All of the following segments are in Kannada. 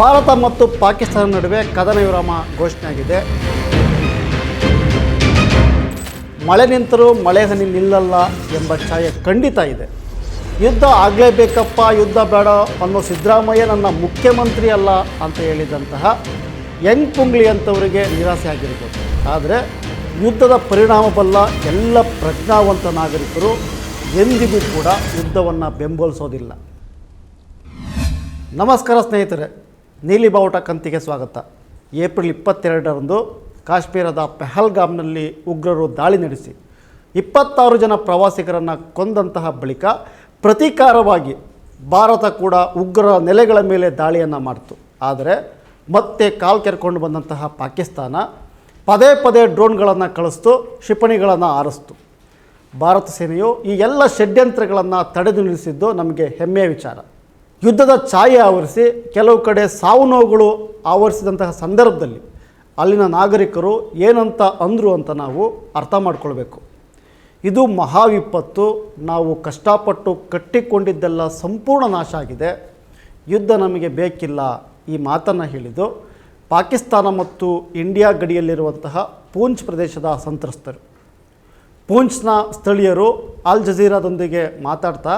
ಭಾರತ ಮತ್ತು ಪಾಕಿಸ್ತಾನ ನಡುವೆ ಕದನ ವಿರಾಮ ಘೋಷಣೆಯಾಗಿದೆ. ಮಳೆ ನಿಂತರೂ ಮಳೆ ಹನಿ ನಿಲ್ಲಲ್ಲ ಎಂಬ ಛಾಯೆ ಖಂಡಿತ ಇದೆ. ಯುದ್ಧ ಆಗಲೇಬೇಕಪ್ಪ, ಯುದ್ಧ ಬೇಡ ಅನ್ನೋ ಸಿದ್ದರಾಮಯ್ಯ ನನ್ನ ಮುಖ್ಯಮಂತ್ರಿ ಅಲ್ಲ ಅಂತ ಹೇಳಿದಂತಹ ಯಂಗ್ ಪುಂಗ್ಲಿ ಅಂತವರಿಗೆ ನಿರಾಸೆ ಆಗಿರ್ಬೋದು. ಆದರೆ ಯುದ್ಧದ ಪರಿಣಾಮ ಬಲ್ಲ ಎಲ್ಲ ಪ್ರಜ್ಞಾವಂತ ನಾಗರಿಕರು ಎಂದಿಗೂ ಕೂಡ ಯುದ್ಧವನ್ನು ಬೆಂಬಲಿಸೋದಿಲ್ಲ. ನಮಸ್ಕಾರ ಸ್ನೇಹಿತರೆ. ನೀಲಿ ಬಾವುಟ ಕಂತಿಗೆ ಸ್ವಾಗತ. ಏಪ್ರಿಲ್ ಇಪ್ಪತ್ತೆರಡರಂದು ಕಾಶ್ಮೀರದ ಪೆಹಲ್ಗಾಮ್ನಲ್ಲಿ ಉಗ್ರರು ದಾಳಿ ನಡೆಸಿ. ಇಪ್ಪತ್ತಾರು ಜನ ಪ್ರವಾಸಿಗರನ್ನು ಕೊಂದಂತಹ ಬಳಿಕ ಪ್ರತೀಕಾರವಾಗಿ ಭಾರತ ಕೂಡ ಉಗ್ರರ ನೆಲೆಗಳ ಮೇಲೆ ದಾಳಿಯನ್ನು ಮಾಡಿತು. ಆದರೆ ಮತ್ತೆ ಕಾಲು ಕೆರ್ಕೊಂಡು ಬಂದಂತಹ ಪಾಕಿಸ್ತಾನ ಪದೇ ಪದೇ ಡ್ರೋನ್ಗಳನ್ನು ಕಳಿಸ್ತು, ಕ್ಷಿಪಣಿಗಳನ್ನು ಆರಿಸ್ತು. ಭಾರತ ಸೇನೆಯು ಈ ಎಲ್ಲ ಷಡ್ಯಂತ್ರಗಳನ್ನು ತಡೆದು ನಿಲ್ಲಿಸಿದ್ದು ನಮಗೆ ಹೆಮ್ಮೆಯ ವಿಚಾರ. ಯುದ್ಧದ ಛಾಯೆ ಆವರಿಸಿ ಕೆಲವು ಕಡೆ ಸಾವು ನೋವುಗಳು ಆವರಿಸಿದಂತಹ ಸಂದರ್ಭದಲ್ಲಿ ಅಲ್ಲಿನ ನಾಗರಿಕರು ಏನಂತ ಅಂದರು ಅಂತ ನಾವು ಅರ್ಥ ಮಾಡಿಕೊಳ್ಬೇಕು. ಇದು ಮಹಾವಿಪತ್ತು, ನಾವು ಕಷ್ಟಪಟ್ಟು ಕಟ್ಟಿಕೊಂಡಿದ್ದೆಲ್ಲ ಸಂಪೂರ್ಣ ನಾಶ ಆಗಿದೆ. ಯುದ್ಧ ನಮಗೆ ಬೇಕಿಲ್ಲ ಈ ಮಾತನ್ನು ಹೇಳಿದು ಪಾಕಿಸ್ತಾನ ಮತ್ತು ಇಂಡಿಯಾ ಗಡಿಯಲ್ಲಿರುವಂತಹ ಪೂಂಚ್ ಪ್ರದೇಶದ ಸಂತ್ರಸ್ತರು. ಪೂಂಚ್ನ ಸ್ಥಳೀಯರು ಅಲ್ ಜಜೀರಾದೊಂದಿಗೆ ಮಾತಾಡ್ತಾ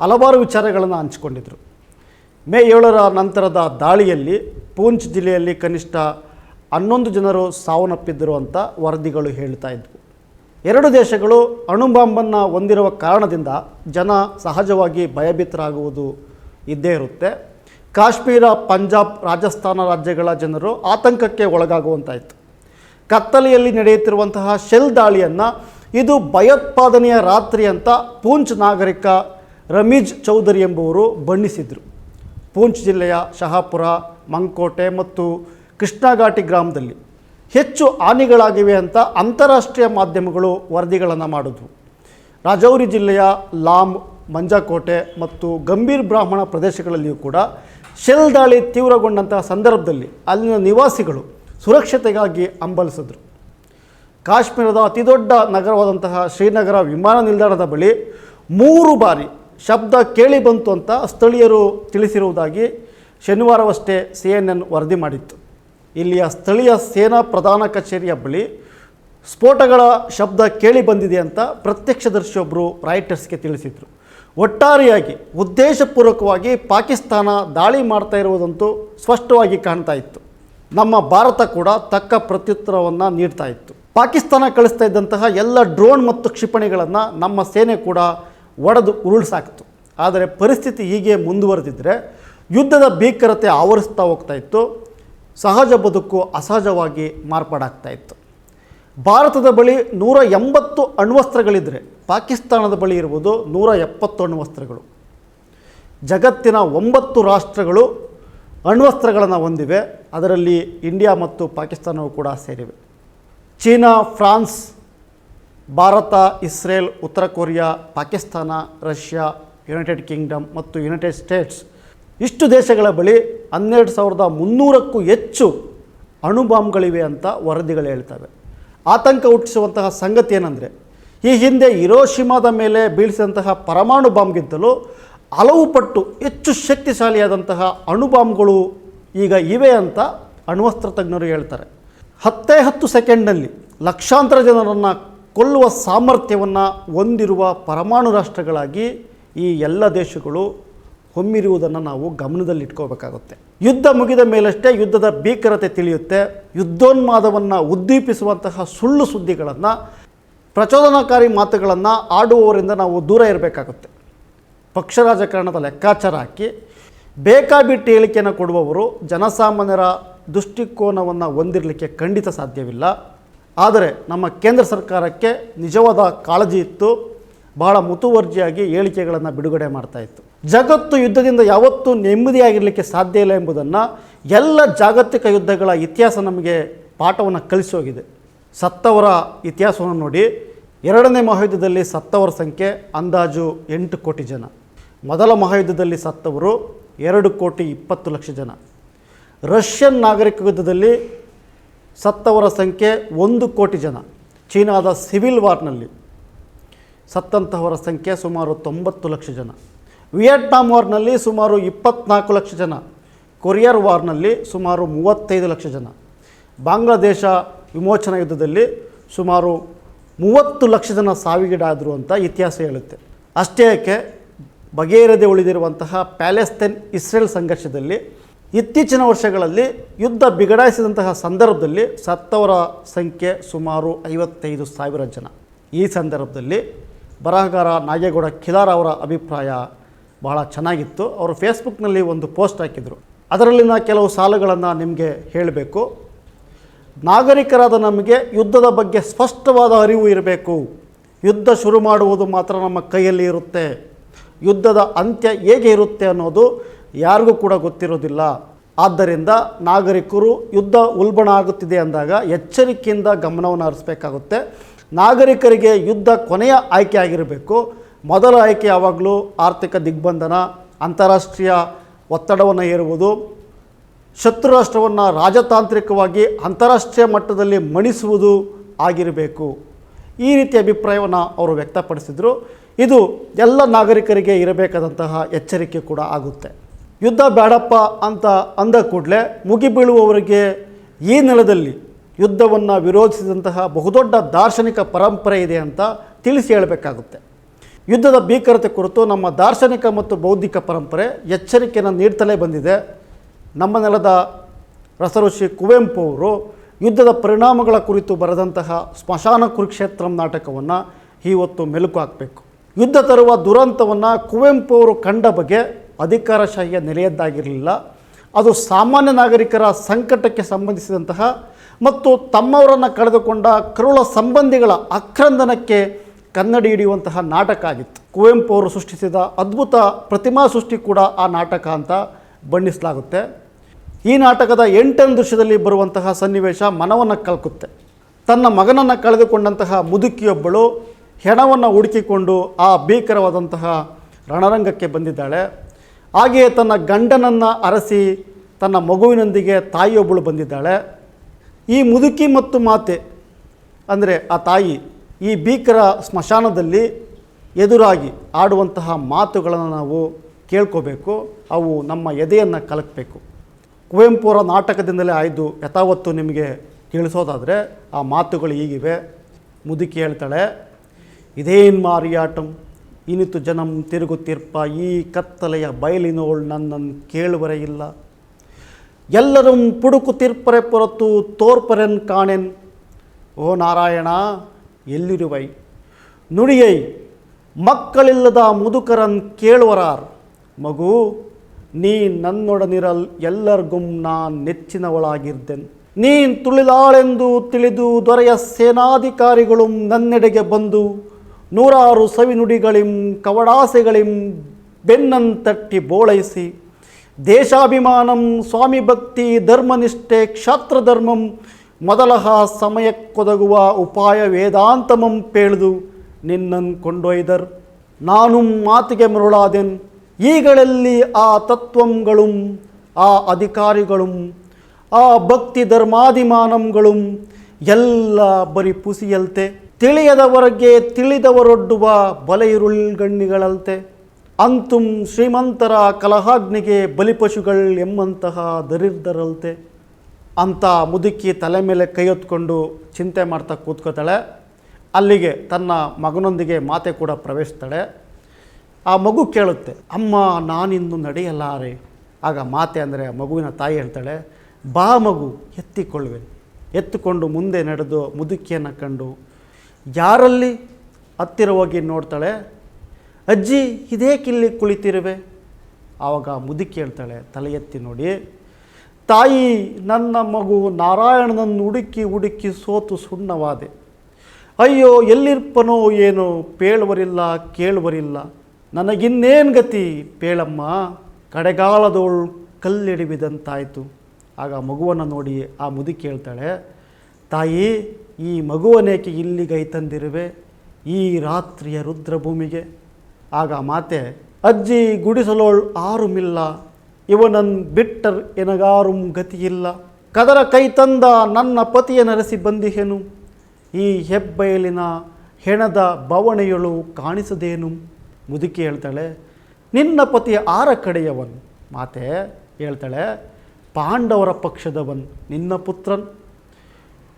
ಹಲವಾರು ವಿಚಾರಗಳನ್ನು ಹಂಚಿಕೊಂಡಿದ್ದರು ಮೇ ಏಳರ ನಂತರದ ದಾಳಿಯಲ್ಲಿ ಪೂಂಚ್ ಜಿಲ್ಲೆಯಲ್ಲಿ ಕನಿಷ್ಠ ಹನ್ನೊಂದು ಜನರು ಸಾವನ್ನಪ್ಪಿದ್ದರು ಅಂತ ವರದಿಗಳು ಹೇಳ್ತಾ ಇದ್ವು. ಎರಡು ದೇಶಗಳು ಅಣುಬಾಂಬನ್ನು ಹೊಂದಿರುವ ಕಾರಣದಿಂದ ಜನ ಸಹಜವಾಗಿ ಭಯಭೀತರಾಗುವುದು ಇದ್ದೇ ಇರುತ್ತೆ. ಕಾಶ್ಮೀರ, ಪಂಜಾಬ್, ರಾಜಸ್ಥಾನ ರಾಜ್ಯಗಳ ಜನರು ಆತಂಕಕ್ಕೆ ಒಳಗಾಗುವಂತಾಯಿತು. ಕತ್ತಲೆಯಲ್ಲಿ ನಡೆಯುತ್ತಿರುವಂತಹ ಶೆಲ್ ದಾಳಿಯನ್ನು ಇದು ಭಯೋತ್ಪಾದನೆಯ ರಾತ್ರಿ ಅಂತ ಪೂಂಚ್ ನಾಗರಿಕ ರಮೀಜ್ ಚೌಧರಿ ಎಂಬುವರು ಬಣ್ಣಿಸಿದರು. ಪೂಂಚ್ ಜಿಲ್ಲೆಯ ಶಹಾಪುರ, ಮಂಕೋಟೆ ಮತ್ತು ಕೃಷ್ಣಘಾಟಿ ಗ್ರಾಮದಲ್ಲಿ ಹೆಚ್ಚು ಹಾನಿಗಳಾಗಿವೆ ಅಂತ ಅಂತಾರಾಷ್ಟ್ರೀಯ ಮಾಧ್ಯಮಗಳು ವರದಿಗಳನ್ನು ಮಾಡಿದ್ವು. ರಾಜೌರಿ ಜಿಲ್ಲೆಯ ಲಾಮ್, ಮಂಜಾಕೋಟೆ ಮತ್ತು ಗಂಭೀರ್ ಬ್ರಾಹ್ಮಣ ಪ್ರದೇಶಗಳಲ್ಲಿಯೂ ಕೂಡ ಶೆಲ್ ದಾಳಿ ತೀವ್ರಗೊಂಡಂತಹ ಸಂದರ್ಭದಲ್ಲಿ ಅಲ್ಲಿನ ನಿವಾಸಿಗಳು ಸುರಕ್ಷತೆಗಾಗಿ ಹಂಬಲಿಸಿದ್ರು. ಕಾಶ್ಮೀರದ ಅತಿದೊಡ್ಡ ನಗರವಾದಂತಹ ಶ್ರೀನಗರ ವಿಮಾನ ನಿಲ್ದಾಣದ ಬಳಿ ಮೂರು ಬಾರಿ ಶಬ್ದ ಕೇಳಿ ಬಂತು ಅಂತ ಸ್ಥಳೀಯರು ತಿಳಿಸಿರುವುದಾಗಿ ಶನಿವಾರವಷ್ಟೇ ಸಿ ಎನ್ ಎನ್ ವರದಿ ಮಾಡಿತ್ತು. ಇಲ್ಲಿಯ ಸ್ಥಳೀಯ ಸೇನಾ ಪ್ರಧಾನ ಕಚೇರಿಯ ಬಳಿ ಸ್ಫೋಟಗಳ ಶಬ್ದ ಕೇಳಿ ಬಂದಿದೆ ಅಂತ ಪ್ರತ್ಯಕ್ಷದರ್ಶಿಯೊಬ್ಬರು ರಾಯ್ಟರ್ಸ್ಗೆ ತಿಳಿಸಿದರು. ಒಟ್ಟಾರೆಯಾಗಿ ಉದ್ದೇಶಪೂರ್ವಕವಾಗಿ ಪಾಕಿಸ್ತಾನ ದಾಳಿ ಮಾಡ್ತಾ ಇರುವುದಂತೂ ಸ್ಪಷ್ಟವಾಗಿ ಕಾಣ್ತಾ ಇತ್ತು. ನಮ್ಮ ಭಾರತ ಕೂಡ ತಕ್ಕ ಪ್ರತ್ಯುತ್ತರವನ್ನು ನೀಡ್ತಾ ಇತ್ತು. ಪಾಕಿಸ್ತಾನ ಕಳಿಸ್ತಾ ಇದ್ದಂತಹ ಎಲ್ಲ ಡ್ರೋನ್ ಮತ್ತು ಕ್ಷಿಪಣಿಗಳನ್ನು ನಮ್ಮ ಸೇನೆ ಕೂಡ ಒಡೆದು ಉರುಳಿಸಾಕ್ತು. ಆದರೆ ಪರಿಸ್ಥಿತಿ ಹೀಗೆ ಮುಂದುವರೆದಿದ್ದರೆ ಯುದ್ಧದ ಭೀಕರತೆ ಆವರಿಸ್ತಾ ಹೋಗ್ತಾ ಇತ್ತು. ಸಹಜ ಬದುಕು ಅಸಹಜವಾಗಿ ಮಾರ್ಪಾಡಾಗ್ತಾ ಇತ್ತು. ಭಾರತದ ಬಳಿ ನೂರ ಎಂಬತ್ತು ಅಣ್ವಸ್ತ್ರಗಳಿದ್ದರೆ ಪಾಕಿಸ್ತಾನದ ಬಳಿ ಇರುವುದು ನೂರ ಎಪ್ಪತ್ತು ಅಣ್ವಸ್ತ್ರಗಳು. ಜಗತ್ತಿನ ಒಂಬತ್ತು ರಾಷ್ಟ್ರಗಳು ಅಣ್ವಸ್ತ್ರಗಳನ್ನು ಹೊಂದಿವೆ. ಅದರಲ್ಲಿ ಇಂಡಿಯಾ ಮತ್ತು ಪಾಕಿಸ್ತಾನವು ಕೂಡ ಸೇರಿವೆ. ಚೀನಾ, ಫ್ರಾನ್ಸ್ ಭಾರತ, ಇಸ್ರೇಲ್, ಉತ್ತರ Korea, Pakistan, Russia, United Kingdom ಮತ್ತು ಯುನೈಟೆಡ್ ಸ್ಟೇಟ್ಸ್ ಇಷ್ಟು ದೇಶಗಳ ಬಳಿ ಹನ್ನೆರಡು ಸಾವಿರದ ಮುನ್ನೂರಕ್ಕೂ ಹೆಚ್ಚು ಅಣುಬಾಂಬ್ಗಳಿವೆ ಅಂತ ವರದಿಗಳು ಹೇಳ್ತವೆ. ಆತಂಕ ಹುಟ್ಟಿಸುವಂತಹ ಸಂಗತಿ ಏನಂದರೆ, ಈ ಹಿಂದೆ ಇರೋಶಿಮಾದ ಮೇಲೆ ಬೀಳಿಸಿದಂತಹ ಪರಮಾಣು ಬಾಂಬ್ಗಿಂತಲೂ ಹಲವು ಪಟ್ಟು ಹೆಚ್ಚು ಶಕ್ತಿಶಾಲಿಯಾದಂತಹ ಅಣುಬಾಂಬ್ಗಳು ಈಗ ಇವೆ ಅಂತ ಅಣ್ವಸ್ತ್ರ ತಜ್ಞರು ಹೇಳ್ತಾರೆ. ಹತ್ತೇ ಹತ್ತು ಸೆಕೆಂಡ್ನಲ್ಲಿ ಲಕ್ಷಾಂತರ ಜನರನ್ನು ಕೊಲ್ಲುವ ಸಾಮರ್ಥ್ಯವನ್ನು ಹೊಂದಿರುವ ಪರಮಾಣು ರಾಷ್ಟ್ರಗಳಾಗಿ ಈ ಎಲ್ಲ ದೇಶಗಳು ಹೊಮ್ಮಿರುವುದನ್ನು ನಾವು ಗಮನದಲ್ಲಿಟ್ಕೋಬೇಕಾಗುತ್ತೆ. ಯುದ್ಧ ಮುಗಿದ ಮೇಲಷ್ಟೇ ಯುದ್ಧದ ಭೀಕರತೆ ತಿಳಿಯುತ್ತೆ. ಯುದ್ಧೋನ್ಮಾದವನ್ನು ಉದ್ದೀಪಿಸುವಂತಹ ಸುಳ್ಳು ಸುದ್ದಿಗಳನ್ನು, ಪ್ರಚೋದನಾಕಾರಿ ಮಾತುಗಳನ್ನು ಆಡುವವರಿಂದ ನಾವು ದೂರ ಇರಬೇಕಾಗುತ್ತೆ. ಪಕ್ಷ ರಾಜಕಾರಣದ ಲೆಕ್ಕಾಚಾರ ಹಾಕಿ ಬೇಕಾಬಿಟ್ಟು ಹೇಳಿಕೆಯನ್ನು ಕೊಡುವವರು ಜನಸಾಮಾನ್ಯರ ದೃಷ್ಟಿಕೋನವನ್ನು ಹೊಂದಿರಲಿಕ್ಕೆ ಖಂಡಿತ ಸಾಧ್ಯವಿಲ್ಲ. ಆದರೆ ನಮ್ಮ ಕೇಂದ್ರ ಸರ್ಕಾರಕ್ಕೆ ನಿಜವಾದ ಕಾಳಜಿ ಇತ್ತು, ಬಹಳ ಮುತುವರ್ಜಿಯಾಗಿ ಹೇಳಿಕೆಗಳನ್ನು ಬಿಡುಗಡೆ ಮಾಡ್ತಾ ಇತ್ತು. ಜಗತ್ತು ಯುದ್ಧದಿಂದ ಯಾವತ್ತೂ ನೆಮ್ಮದಿಯಾಗಿರಲಿಕ್ಕೆ ಸಾಧ್ಯ ಇಲ್ಲ ಎಂಬುದನ್ನು ಎಲ್ಲ ಜಾಗತಿಕ ಯುದ್ಧಗಳ ಇತಿಹಾಸ ನಮಗೆ ಪಾಠವನ್ನು ಕಲಿಸೋಗಿದೆ. ಸತ್ತವರ ಇತಿಹಾಸವನ್ನು ನೋಡಿ, ಎರಡನೇ ಮಹಾಯುದ್ಧದಲ್ಲಿ ಸತ್ತವರ ಸಂಖ್ಯೆ ಅಂದಾಜು ಎಂಟು ಕೋಟಿ ಜನ. ಮೊದಲ ಮಹಾಯುದ್ಧದಲ್ಲಿ ಸತ್ತವರು ಎರಡು ಕೋಟಿ ಇಪ್ಪತ್ತು ಲಕ್ಷ ಜನ. ರಷ್ಯನ್ ನಾಗರಿಕ ಯುದ್ಧದಲ್ಲಿ ಸತ್ತವರ ಸಂಖ್ಯೆ ಒಂದು ಕೋಟಿ ಜನ. ಚೀನಾದ ಸಿವಿಲ್ ವಾರ್ನಲ್ಲಿ ಸತ್ತಂತಹವರ ಸಂಖ್ಯೆ ಸುಮಾರು ತೊಂಬತ್ತು ಲಕ್ಷ ಜನ. ವಿಯೆಟ್ನಾಂ ವಾರ್ನಲ್ಲಿ ಸುಮಾರು ಇಪ್ಪತ್ನಾಲ್ಕು ಲಕ್ಷ ಜನ. ಕೊರಿಯರ್ ವಾರ್ನಲ್ಲಿ ಸುಮಾರು ಮೂವತ್ತೈದು ಲಕ್ಷ ಜನ. ಬಾಂಗ್ಲಾದೇಶ ವಿಮೋಚನಾ ಯುದ್ಧದಲ್ಲಿ ಸುಮಾರು ಮೂವತ್ತು ಲಕ್ಷ ಜನ ಸಾವಿಗೀಡಾದರು ಅಂತ ಇತಿಹಾಸ ಹೇಳುತ್ತೆ. ಅಷ್ಟೇ ಯಾಕೆ ಬಗೆಹರದೆ ಉಳಿದಿರುವಂತಹ ಪ್ಯಾಲೆಸ್ತೈನ್ ಇಸ್ರೇಲ್ ಸಂಘರ್ಷದಲ್ಲಿ ಇತ್ತೀಚಿನ ವರ್ಷಗಳಲ್ಲಿ ಯುದ್ಧ ಬಿಗಡಾಯಿಸಿದಂತಹ ಸಂದರ್ಭದಲ್ಲಿ ಸತ್ತವರ ಸಂಖ್ಯೆ ಸುಮಾರು ಐವತ್ತೈದು ಸಾವಿರ ಜನ. ಈ ಸಂದರ್ಭದಲ್ಲಿ ಬರಹಗಾರ ನಾಗೇಗೌಡ ಖಿಲಾರ್ ಅವರ ಅಭಿಪ್ರಾಯ ಬಹಳ ಚೆನ್ನಾಗಿತ್ತು. ಅವರು ಫೇಸ್ಬುಕ್ನಲ್ಲಿ ಒಂದು ಪೋಸ್ಟ್ ಹಾಕಿದರು. ಅದರಲ್ಲಿನ ಕೆಲವು ಸಾಲುಗಳನ್ನು ನಿಮಗೆ ಹೇಳಬೇಕು. ನಾಗರಿಕರಾದ ನಮಗೆ ಯುದ್ಧದ ಬಗ್ಗೆ ಸ್ಪಷ್ಟವಾದ ಅರಿವು ಇರಬೇಕು. ಯುದ್ಧ ಶುರು ಮಾಡುವುದು ಮಾತ್ರ ನಮ್ಮ ಕೈಯಲ್ಲಿ ಇರುತ್ತೆ. ಯುದ್ಧದ ಅಂತ್ಯ ಹೇಗೆ ಇರುತ್ತೆ ಅನ್ನೋದು ಯಾರಿಗೂ ಕೂಡ ಗೊತ್ತಿರೋದಿಲ್ಲ. ಆದ್ದರಿಂದ ನಾಗರಿಕರು ಯುದ್ಧ ಉಲ್ಬಣ ಆಗುತ್ತಿದೆ ಅಂದಾಗ ಎಚ್ಚರಿಕೆಯಿಂದ ಗಮನವನ್ನು ಹರಿಸಬೇಕಾಗುತ್ತೆ. ನಾಗರಿಕರಿಗೆ ಯುದ್ಧ ಕೊನೆಯ ಆಯ್ಕೆ ಆಗಿರಬೇಕು. ಮೊದಲ ಆಯ್ಕೆ ಯಾವಾಗಲೂ ಆರ್ಥಿಕ ದಿಗ್ಬಂಧನ, ಅಂತಾರಾಷ್ಟ್ರೀಯ ಒತ್ತಡವನ್ನು ಹೇರುವುದು, ಶತ್ರು ರಾಷ್ಟ್ರವನ್ನು ರಾಜತಾಂತ್ರಿಕವಾಗಿ ಅಂತಾರಾಷ್ಟ್ರೀಯ ಮಟ್ಟದಲ್ಲಿ ಮಣಿಸುವುದು ಆಗಿರಬೇಕು. ಈ ರೀತಿಯ ಅಭಿಪ್ರಾಯವನ್ನು ಅವರು ವ್ಯಕ್ತಪಡಿಸಿದರು. ಇದು ಎಲ್ಲ ನಾಗರಿಕರಿಗೆ ಇರಬೇಕಾದಂತಹ ಎಚ್ಚರಿಕೆ ಕೂಡ ಆಗುತ್ತೆ. ಯುದ್ಧ ಬೇಡಪ್ಪ ಅಂತ ಅಂದ ಕೂಡಲೇ ಮುಗಿಬೀಳುವವರಿಗೆ ಈ ನೆಲದಲ್ಲಿ ಯುದ್ಧವನ್ನು ವಿರೋಧಿಸಿದಂತಹ ಬಹುದೊಡ್ಡ ದಾರ್ಶನಿಕ ಪರಂಪರೆ ಇದೆ ಅಂತ ತಿಳಿಸಿ ಹೇಳಬೇಕಾಗುತ್ತೆ. ಯುದ್ಧದ ಭೀಕರತೆ ಕುರಿತು ನಮ್ಮ ದಾರ್ಶನಿಕ ಮತ್ತು ಬೌದ್ಧಿಕ ಪರಂಪರೆ ಎಚ್ಚರಿಕೆಯನ್ನು ನೀಡ್ತಲೇ ಬಂದಿದೆ. ನಮ್ಮ ನೆಲದ ರಸಋಷಿ ಕುವೆಂಪು ಅವರು ಯುದ್ಧದ ಪರಿಣಾಮಗಳ ಕುರಿತು ಬರೆದಂತಹ ಸ್ಮಶಾನ ಕುರುಕ್ಷೇತ್ರಂ ನಾಟಕವನ್ನು ಇವತ್ತು ಮೆಲುಕು ಹಾಕಬೇಕು. ಯುದ್ಧ ತರುವ ದುರಂತವನ್ನು ಕುವೆಂಪು ಅವರು ಕಂಡ ಬಗೆ ಅಧಿಕಾರಶಾಹಿಯ ನೆಲೆಯದ್ದಾಗಿರಲಿಲ್ಲ. ಅದು ಸಾಮಾನ್ಯ ನಾಗರಿಕರ ಸಂಕಟಕ್ಕೆ ಸಂಬಂಧಿಸಿದಂತಹ ಮತ್ತು ತಮ್ಮವರನ್ನು ಕಳೆದುಕೊಂಡ ಕರುಳ ಸಂಬಂಧಿಗಳ ಆಕ್ರಂದನಕ್ಕೆ ಕನ್ನಡಿ ಹಿಡಿಯುವಂತಹ ನಾಟಕ ಆಗಿತ್ತು. ಕುವೆಂಪು ಅವರು ಸೃಷ್ಟಿಸಿದ ಅದ್ಭುತ ಪ್ರತಿಮಾ ಸೃಷ್ಟಿ ಕೂಡ ಆ ನಾಟಕ ಅಂತ ಬಣ್ಣಿಸಲಾಗುತ್ತೆ. ಈ ನಾಟಕದ ಎಂಟನೇ ದೃಶ್ಯದಲ್ಲಿ ಬರುವಂತಹ ಸನ್ನಿವೇಶ ಮನವನ್ನು ಕಲ್ಕುತ್ತೆ. ತನ್ನ ಮಗನನ್ನು ಕಳೆದುಕೊಂಡಂತಹ ಮುದುಕಿಯೊಬ್ಬಳು ಹೆಣವನ್ನು ಹುಡುಕಿಕೊಂಡು ಆ ಭೀಕರವಾದಂತಹ ರಣರಂಗಕ್ಕೆ ಬಂದಿದ್ದಾಳೆ. ಹಾಗೆಯೇ ತನ್ನ ಗಂಡನನ್ನು ಅರಸಿ ತನ್ನ ಮಗುವಿನೊಂದಿಗೆ ತಾಯಿಯೊಬ್ಬಳು ಬಂದಿದ್ದಾಳೆ. ಈ ಮುದುಕಿ ಮತ್ತು ಮಾತೆ, ಅಂದರೆ ಆ ತಾಯಿ, ಈ ಭೀಕರ ಸ್ಮಶಾನದಲ್ಲಿ ಎದುರಾಗಿ ಆಡುವಂತಹ ಮಾತುಗಳನ್ನು ನಾವು ಕೇಳ್ಕೋಬೇಕು. ಅವು ನಮ್ಮ ಎದೆಯನ್ನು ಕಲಕಬೇಕು. ಕುವೆಂಪು ಅವರ ನಾಟಕದಿಂದಲೇ ಆಯ್ದು ಯಥಾವತ್ತು ನಿಮಗೆ ತಿಳಿಸೋದಾದರೆ ಆ ಮಾತುಗಳು ಹೀಗಿವೆ. ಮುದುಕಿ ಹೇಳ್ತಾಳೆ, ಇದೇನು ಮಾರಿಯಾಟಂ? ಇನಿತು ಜನಂ ತಿರುಗುತ್ತಿರ್ಪ, ಈ ಕತ್ತಲೆಯ ಬಯಲಿನೋಳ್ ನನ್ನನ್ನು ಕೇಳುವರೇ ಇಲ್ಲ. ಎಲ್ಲರೂ ಪುಡುಕುತ್ತಿರ್ಪರೆ ಪೊರತು ತೋರ್ಪರೆನ್ ಕಾಣೆನ್. ಓ ನಾರಾಯಣ, ಎಲ್ಲಿರುವೈ? ನುಡಿಯೈ, ಮಕ್ಕಳಿಲ್ಲದ ಮುದುಕರನ್ ಕೇಳುವರಾರ್. ಮಗು, ನೀ ನನ್ನೊಡನಿರಲ್ ಎಲ್ಲರಿಗೂ ನಾನ್ ನೆಚ್ಚಿನವಳಾಗಿರ್ದೆನ್. ನೀನ್ ತುಳಿದಾಳೆಂದು ತಿಳಿದು ದೊರೆಯ ಸೇನಾಧಿಕಾರಿಗಳು ನನ್ನೆಡೆಗೆ ಬಂದು ನೂರಾರು ಸವಿನುಡಿಗಳಿಂ, ಕವಡಾಸೆಗಳಿಂ ಬೆನ್ನಂತಟ್ಟಿ ಬೋಳೈಸಿ, ದೇಶಾಭಿಮಾನಂ ಸ್ವಾಮಿ ಭಕ್ತಿ ಧರ್ಮನಿಷ್ಠೆ ಕ್ಷಾತ್ರಧರ್ಮಂ ಮೊದಲಹ ಸಮಯಕ್ಕೊದಗುವ ಉಪಾಯ ವೇದಾಂತಮಂ ಪೇಳ್ದು ನಿನ್ನನ್ ಕೊಂಡೊಯ್ದರ್. ನಾನು ಮಾತಿಗೆ ಮರುಳಾದೆನ್, ಈಗಳಲ್ಲಿ ಆ ತತ್ವಂಗಳು, ಆ ಅಧಿಕಾರಿಗಳು, ಆ ಭಕ್ತಿ ಧರ್ಮಾಭಿಮಾನಂಗಳು, ಎಲ್ಲ ಬರಿ ಪುಸಿಯಲ್ತೆ. ತಿಳಿಯದವರಿಗೆ ತಿಳಿದವರೊಡ್ಡುವ ಬಲೆಯುರುಳ್ಗಣ್ಣಿಗಳಂತೆ ಅಂತುಂ ಶ್ರೀಮಂತರ ಕಲಹಾಗ್ನಿಗೆ ಬಲಿಪಶುಗಳು ಎಂಬಂತಹ ದರಿದ್ರರಲ್ತೆ ಅಂತ ಮುದುಕಿ ತಲೆ ಮೇಲೆ ಕೈ ಹೊತ್ಕೊಂಡು ಚಿಂತೆ ಮಾಡ್ತಾ ಕೂತ್ಕೋತಾಳೆ. ಅಲ್ಲಿಗೆ ತನ್ನ ಮಗನೊಂದಿಗೆ ಮಾತೆ ಕೂಡ ಪ್ರವೇಶಿಸ್ತಾಳೆ. ಆ ಮಗು ಕೇಳುತ್ತೆ, ಅಮ್ಮ ನಾನಿಂದು ನಡೆಯಲಾರೆ. ಆಗ ಮಾತೆ ಅಂದರೆ ಮಗುವಿನ ತಾಯಿ ಹೇಳ್ತಾಳೆ, ಬಾ ಮಗು, ಎತ್ತಿಕೊಳ್ಳುವೆ. ಎತ್ತುಕೊಂಡು ಮುಂದೆ ನಡೆದು ಮುದುಕಿಯನ್ನು ಕಂಡು ಯಾರಲ್ಲಿ ಹತ್ತಿರ ಹೋಗಿ ನೋಡ್ತಾಳೆ? ಅಜ್ಜಿ ಇದೇಕಿಲ್ಲಿ ಕುಳಿತಿರುವೆ? ಆವಾಗ ಮುದುಕಿ ಹೇಳ್ತಾಳೆ, ತಲೆ ಎತ್ತಿ ನೋಡಿ, ತಾಯಿ, ನನ್ನ ಮಗು ನಾರಾಯಣನನ್ನು ಹುಡುಕಿ ಹುಡುಕಿ ಸೋತು ಸುಣ್ಣವಾದೆ. ಅಯ್ಯೋ, ಎಲ್ಲಿರ್ಪನೋ ಏನೋ ಪೇಳುವರಿಲ್ಲ, ಕೇಳುವರಿಲ್ಲ. ನನಗಿನ್ನೇನು ಗತಿ? ಪೇಳಮ್ಮ, ಕಡೆಗಾಲದವಳು ಕಲ್ಲಿಡಿವಿದಂತಾಯಿತು. ಆಗ ಮಗುವನ್ನು ನೋಡಿ ಆ ಮುದುಕಿ ಹೇಳ್ತಾಳೆ ತಾಯಿ, ಈ ಮಗುವನೇಕೆ ಇಲ್ಲಿಗೈ ತಂದಿರುವೆ? ಈ ರಾತ್ರಿಯ ರುದ್ರಭೂಮಿಗೆ. ಆಗ ಮಾತೆ, ಅಜ್ಜಿ ಗುಡಿಸಲೋಳ್ ಆರುಮಿಲ್ಲ, ಇವನನ್ ಬಿಟ್ಟರ್ ಎನಗಾರುಂ ಗತಿಯಿಲ್ಲ. ಕದರ ಕೈ ತಂದ ನನ್ನ ಪತಿಯ ನರಸಿ ಬಂದಿಹೆನು. ಈ ಹೆಬ್ಬಯಲಿನ ಹೆಣದ ಬವಣೆಯಳು ಕಾಣಿಸದೇನು? ಮುದುಕಿ ಹೇಳ್ತಾಳೆ, ನಿನ್ನ ಪತಿ ಆರ ಕಡೆಯವನು. ಮಾತೆ ಹೇಳ್ತಾಳೆ, ಪಾಂಡವರ ಪಕ್ಷದವನ್, ನಿನ್ನ ಪುತ್ರನ್.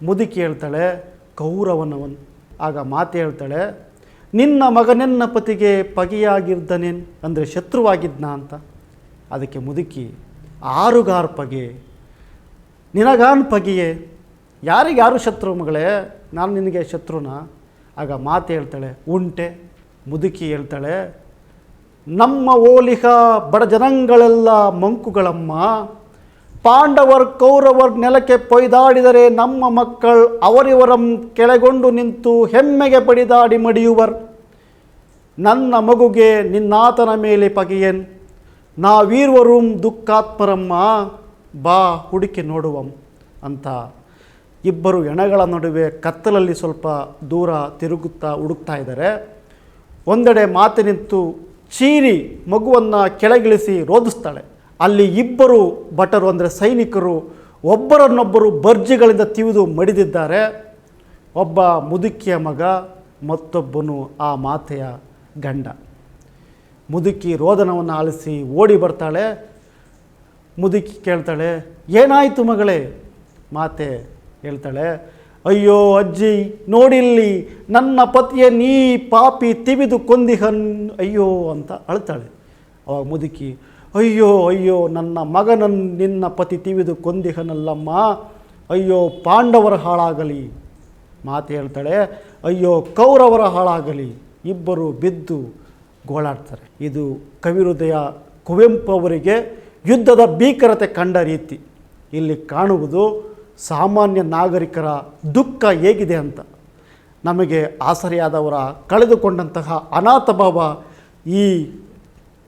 ಮುದುಕಿ ಹೇಳ್ತಾಳೆ ಕೌರವನವನು ಆಗ ಮಾತೆ ಹೇಳ್ತಾಳೆ, ನಿನ್ನ ಮಗನೆನ್ನ ಪತಿಗೆ ಪಗೆಯಾಗಿದ್ದನೇನು? ಅಂದರೆ ಶತ್ರುವಾಗಿದ್ನ ಅಂತ ಅದಕ್ಕೆ ಮುದುಕಿ ಆರುಗಾರು ಪಗೆ ನಿನಗಾನ್ ಪಗೆಯೇ? ಯಾರಿಗಾರು ಶತ್ರು ಮಗಳೇ? ನಾನು ನಿನಗೆ ಶತ್ರುನ? ಆಗ ಮಾತೆ ಹೇಳ್ತಾಳೆ, ಉಂಟೆ. ಮುದುಕಿ ಹೇಳ್ತಾಳೆ, ನಮ್ಮ ಓಲಿಹ ಬಡ ಜನಗಳೆಲ್ಲ ಮಂಕುಗಳಮ್ಮ. ಪಾಂಡವರ್ ಕೌರವರ್ ನೆಲಕ್ಕೆ ಪೊಯ್ದಾಡಿದರೆ ನಮ್ಮ ಮಕ್ಕಳು ಅವರಿವರಂ ಕೆಳಗೊಂಡು ನಿಂತು ಹೆಮ್ಮೆಗೆ ಪಡಿದಾಡಿ ಮಡಿಯುವರ್. ನನ್ನ ಮಗುಗೆ ನಿನ್ನಾತನ ಮೇಲೆ ಪಗೆಯನ್. ನಾವೀರ್ವರೂ ದುಃಖಾತ್ಮರಮ್ಮ, ಬಾ ಹುಡುಕಿ ನೋಡುವಂ ಅಂತ. ಇಬ್ಬರು ಎಣಗಳ ನಡುವೆ ಕತ್ತಲಲ್ಲಿ ಸ್ವಲ್ಪ ದೂರ ತಿರುಗುತ್ತಾ ಹುಡುಕ್ತಾ ಇದ್ದಾರೆ. ಒಂದೆಡೆ ಮಾತೆ ನಿಂತು ಚೀರಿ ಮಗುವನ್ನು ಕೆಳಗಿಳಿಸಿ ರೋಧಿಸ್ತಾಳೆ. ಅಲ್ಲಿ ಇಬ್ಬರು ಭಟರು, ಅಂದರೆ ಸೈನಿಕರು, ಒಬ್ಬರನ್ನೊಬ್ಬರು ಬರ್ಜಿಗಳಿಂದ ತಿವಿದು ಮಡಿದಿದ್ದಾರೆ. ಒಬ್ಬ ಮುದುಕಿಯ ಮಗ, ಮತ್ತೊಬ್ಬನು ಆ ಮಾತೆಯ ಗಂಡ. ಮುದುಕಿ ರೋದನವನ್ನು ಆಲಿಸಿ ಓಡಿ ಬರ್ತಾಳೆ. ಮುದುಕಿ ಕೇಳ್ತಾಳೆ, ಏನಾಯಿತು ಮಗಳೇ? ಮಾತೆ ಹೇಳ್ತಾಳೆ, ಅಯ್ಯೋ ಅಜ್ಜಿ, ನೋಡಿಲ್ಲಿ, ನನ್ನ ಪತಿಯ ನೀ ಪಾಪಿ ತಿವಿದು ಕೊಂದಿಹನ್ ಅಯ್ಯೋ ಅಂತ ಅಳ್ತಾಳೆ. ಅವಾಗ ಮುದುಕಿ ಅಯ್ಯೋ ಅಯ್ಯೋ, ನನ್ನ ಮಗನನ್ನು ನಿನ್ನ ಪತಿ ತಿವಿದು ಕೊಂದಿಹನಲ್ಲಮ್ಮ. ಅಯ್ಯೋ, ಪಾಂಡವರ ಹಾಳಾಗಲಿ. ಮಾತು ಹೇಳ್ತಾಳೆ, ಅಯ್ಯೋ, ಕೌರವರ ಹಾಳಾಗಲಿ. ಇಬ್ಬರು ಬಿದ್ದು ಗೋಳಾಡ್ತಾರೆ. ಇದು ಕವಿಹೃದಯ ಕುವೆಂಪು ಅವರಿಗೆ ಯುದ್ಧದ ಭೀಕರತೆ ಕಂಡ ರೀತಿ. ಇಲ್ಲಿ ಕಾಣುವುದು ಸಾಮಾನ್ಯ ನಾಗರಿಕರ ದುಃಖ ಹೇಗಿದೆ ಅಂತ. ನಮಗೆ ಆಸರೆಯಾದವರ ಕಳೆದುಕೊಂಡಂತಹ ಅನಾಥ ಭಾವ ಈ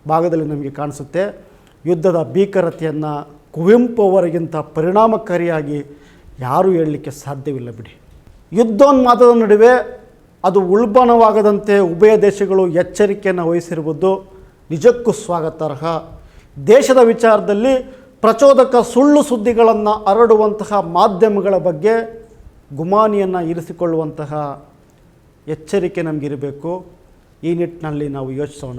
ಭಾಗದಲ್ಲಿ ನಮಗೆ ಕಾಣಿಸುತ್ತೆ. ಯುದ್ಧದ ಭೀಕರತೆಯನ್ನು ಕುವೆಂಪು ಅವರಿಗಿಂತ ಪರಿಣಾಮಕಾರಿಯಾಗಿ ಯಾರೂ ಹೇಳಲಿಕ್ಕೆ ಸಾಧ್ಯವಿಲ್ಲ ಬಿಡಿ. ಯುದ್ಧೋನ್ಮಾದದ ನಡುವೆ ಅದು ಉಲ್ಬಣವಾಗದಂತೆ ಉಭಯ ದೇಶಗಳು ಎಚ್ಚರಿಕೆಯನ್ನು ವಹಿಸಿರುವುದು ನಿಜಕ್ಕೂ ಸ್ವಾಗತಾರ್ಹ. ದೇಶದ ವಿಚಾರದಲ್ಲಿ ಪ್ರಚೋದಕ ಸುಳ್ಳು ಸುದ್ದಿಗಳನ್ನು ಹರಡುವಂತಹ ಮಾಧ್ಯಮಗಳ ಬಗ್ಗೆ ಗುಮಾನಿಯನ್ನು ಇರಿಸಿಕೊಳ್ಳುವಂತಹ ಎಚ್ಚರಿಕೆ ನಮಗಿರಬೇಕು. ಈ ನಿಟ್ಟಿನಲ್ಲಿ ನಾವು ಯೋಚಿಸೋಣ.